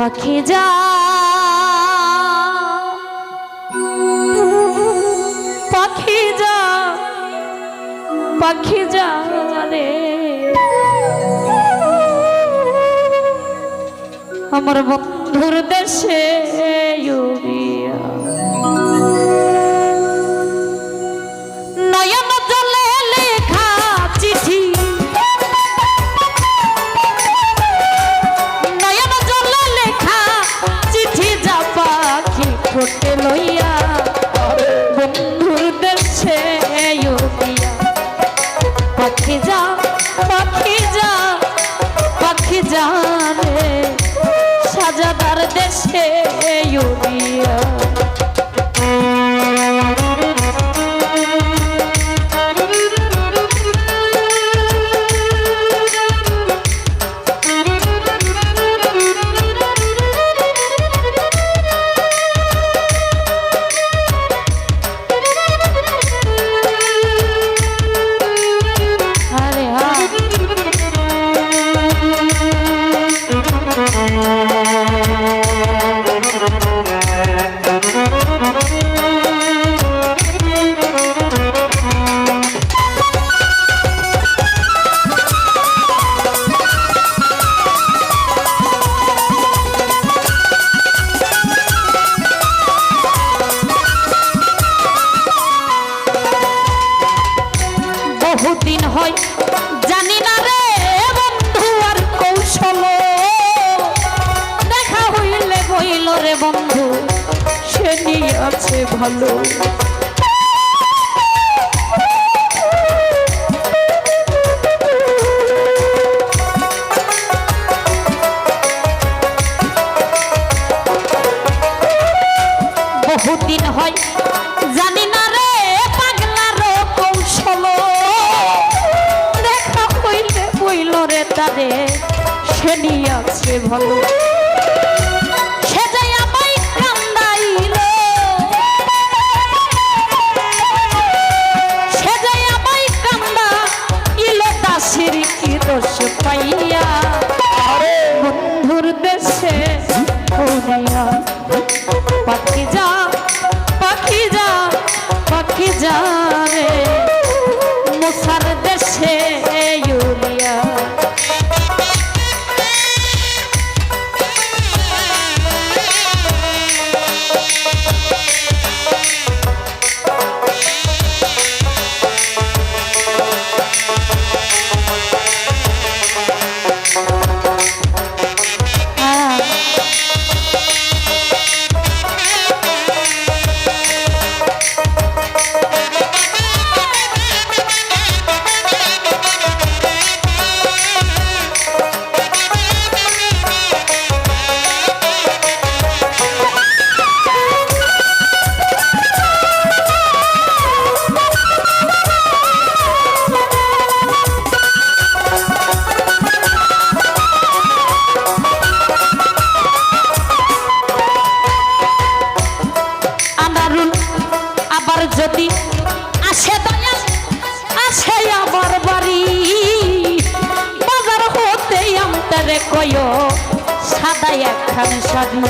পাখি যা। পাখি যা পাখি যা রে। আমার বন্ধুর দেশে ইউরিয়া পাখি যা পাখি জানে সাজাদার দেশে ইউরিয়া ভালো। বহুদিন হয়, জানি না রে কৌশল। দেখা হইলে বইল রে সে নিয়ে আছে ভালো। আবার যদি আসে দয়া আসে আমার বাড়ি। বাজার হতে আমতারে কয় সাদা একখান শাড়ি।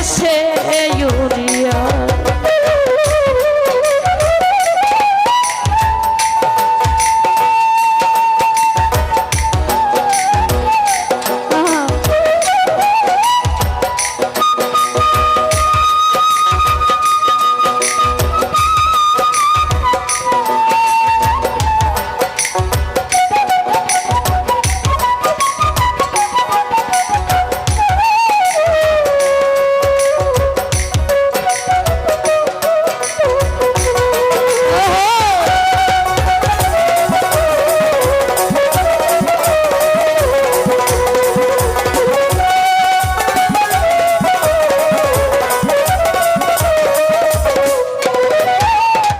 পাখি